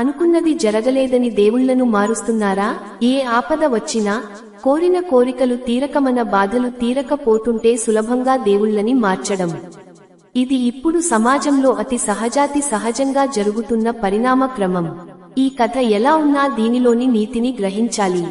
అనుకున్నది జరగలేదని దేవుళ్ళను మారుస్తున్నారా? ఏ ఆపద వచ్చినా కోరిన కోరికలు తీరకమన బాధలు తీరకపోతుంటే సులభంగా దేవుళ్ళని మార్చడం. ఇది ఇప్పుడు సమాజంలో అతి సహజాతి సహజంగా జరుగుతున్న పరిణామ క్రమం ఈ కథ ఎలా ఉన్నా దీనిలోని నీతిని గ్రహించాలి.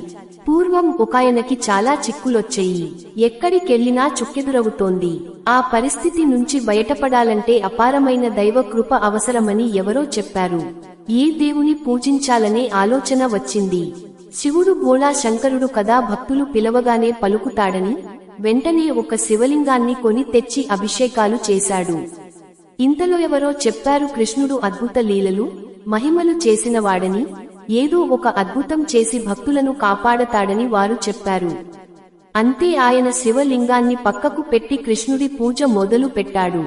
పూర్వం ఒకాయనకి చాలా చిక్కులొచ్చేయి. ఎక్కడికెళ్ళినా చుక్కెదురవుతోంది. ఆ పరిస్థితి నుంచి బయటపడాలంటే అపారమైన దైవకృప అవసరమని ఎవరో చెప్పారు. ఏ దేవుని పూజించాలనే ఆలోచన వచ్చింది. శివుడు బోళా శంకరుడు కదా భక్తులు పిలవగానే పలుకుతాడని వెంటనే ఒక శివలింగాన్ని కొని తెచ్చి అభిషేకాలు చేశాడు. ఇంతలో ఎవరో చెప్పారు కృష్ణుడు అద్భుత లీలలు మహిమలు చేసినవాడని ఏదో ఒక అద్భుతం చేసి భక్తులను కాపాడతాడని వారు చెప్పారు. అంతే ఆయన శివలింగాన్ని పక్కకు పెట్టి కృష్ణుడి పూజ మొదలు పెట్టాడు.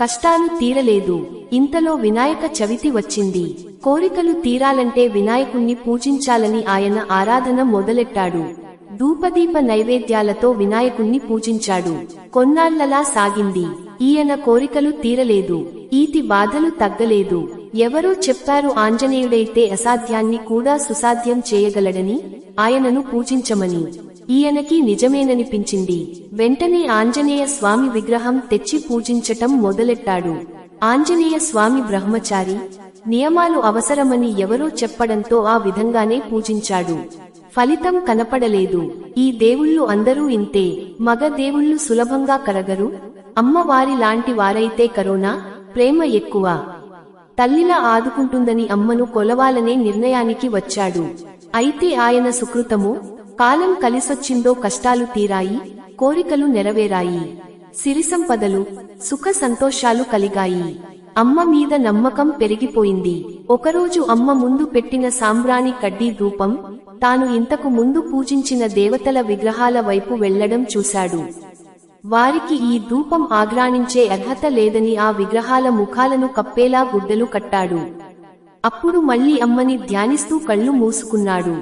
కష్టాలు తీరలేదు. ఇంతలో వినాయక చవితి వచ్చింది. కోరికలు తీరాలంటే వినాయకుణ్ణి పూజించాలని ఆయన ఆరాధన మొదలెట్టాడు. ధూపదీప నైవేద్యాలతో వినాయకుణ్ణి పూజించాడు. కొన్నాళ్ళలా సాగింది. ఈయన కోరికలు తీరలేదు. ఈతి బాధలు తగ్గలేదు. ఎవరో చెప్పారు ఆంజనేయుడైతే అసాధ్యాన్ని కూడా సుసాధ్యం చేయగలడని ఆయనను పూజించమని. ఈయనకి నిజమేననిపించింది. వెంటనే ఆంజనేయ స్వామి విగ్రహం తెచ్చి పూజించటం మొదలెట్టాడు. ఆంజనేయ స్వామి బ్రహ్మచారి నియమాలు అవసరమని ఎవరో చెప్పడంతో ఆ విధంగానే పూజించాడు. ఫలితం కనపడలేదు. ఈ దేవుళ్ళు అందరూ ఇంతే. మగ దేవుళ్ళు సులభంగా కరగరు. అమ్మవారి లాంటి వారైతే కరోనా ప్రేమ ఎక్కువ. తల్లిలా ఆదుకుంటుందని అమ్మను కొలవాలనే నిర్ణయానికి వచ్చాడు. అయితే ఆయన సుకృతము కాలం కలిసొచ్చిందో కష్టాలు తీరాయి కోరికలు నెరవేరాయి. సిరిసంపదలు సుఖ సంతోషాలు కలిగాయి. అమ్మ మీద నమ్మకం పెరిగిపోయింది. ఒకరోజు అమ్మ ముందు పెట్టిన సాంబ్రాణి కడ్డీ ధూపం తాను ఇంతకు ముందు పూజించిన దేవతల విగ్రహాల వైపు వెళ్ళడం చూశాడు. వారికి ఈ ధూపం ఆగ్రాణించే అర్హత లేదని ఆ విగ్రహాల ముఖాలను కప్పేలా గుడ్డలు కట్టాడు. అప్పుడు మళ్ళీ అమ్మని ధ్యానిస్తూ కళ్ళు మూసుకున్నాడు.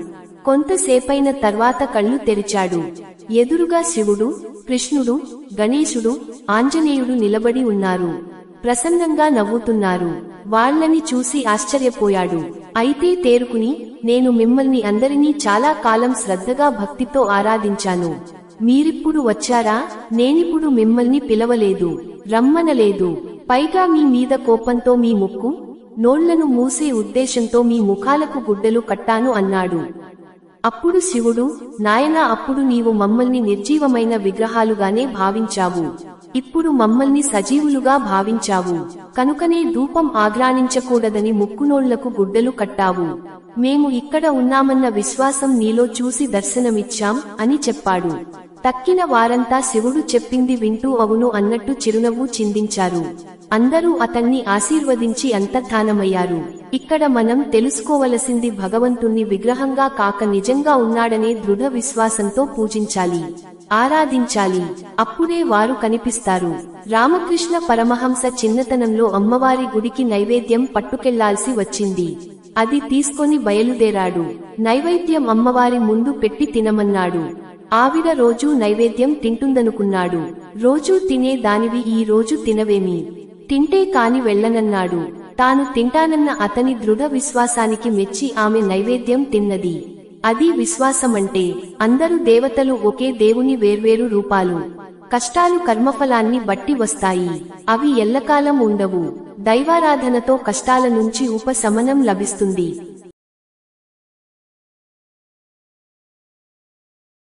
కొంతసేపైన తర్వాత కళ్ళు తెరిచాడు. ఎదురుగా శివుడు కృష్ణుడు గణేశుడు ఆంజనేయుడు నిలబడి ఉన్నారు. ప్రసన్నంగా నవ్వుతున్నారు. వాళ్ళని చూసి ఆశ్చర్యపోయాడు. అయితే తేరుకుని నేను మిమ్మల్ని అందరినీ చాలా కాలం శ్రద్ధగా భక్తితో ఆరాధించాను. మీరిప్పుడు వచ్చారా? నేనిప్పుడు మిమ్మల్ని పిలవలేదు రమ్మనలేదు. పైగా మీ మీద కోపంతో మీ ముక్కు నోళ్ళను మూసే ఉద్దేశంతో మీ ముఖాలకు గుడ్డలు కట్టాను అన్నాడు. అప్పుడు శివుడు నాయనా అప్పుడు నీవు మమ్మల్ని నిర్జీవమైన విగ్రహాలుగానే భావించావు. ఇప్పుడు మమ్మల్ని సజీవులుగా భావించావు. కనుకనే ధూపం ఆగ్రాణించకూడదని ముక్కునోళ్ళకు గుడ్డలు కట్టావు. మేము ఇక్కడ ఉన్నామన్న విశ్వాసం నీలో చూసి దర్శనమిచ్చాం అని చెప్పాడు. తక్కిన వారంతా శివుడు చెప్పింది వింటూ అవును అన్నట్టు చిరునవ్వు చిందించారు. అందరూ అతన్ని ఆశీర్వదించి అంతర్ధానమయ్యారు ఇక్కడ మనం తెలుసుకోవలసింది భగవంతుణ్ణి విగ్రహంగా కాక నిజంగా ఉన్నాడనే దృఢ విశ్వాసంతో పూజించాలి. ఆరాధించాలి. అప్పుడే వారు కనిపిస్తారు. రామకృష్ణ పరమహంస చిన్నతనంలో అమ్మవారి గుడికి నైవేద్యం పట్టుకెళ్ళాల్సి వచ్చింది. అది తీసుకొని బయలుదేరాడు. నైవేద్యం అమ్మవారి ముందు పెట్టి తినమన్నాడు. ఆవిడ రోజూ నైవేద్యం తింటుందనుకున్నాడు. రోజూ తినే దానివి ఈ రోజు తినవేమి? తింటే కాని వెళ్ళనన్నాడు. తాను తింటానన్న అతని దృఢ విశ్వాసానికి మెచ్చి ఆమె నైవేద్యం తిన్నది. అది విశ్వాసమంటే అందరు దేవతలు ఒకే దేవుని వేర్వేరు రూపాలు. కష్టాలు కర్మఫలాన్ని బట్టి వస్తాయి. అవి ఎల్లకాలం ఉండవు. దైవారాధనతో కష్టాల నుంచి ఉపశమనం లభిస్తుంది.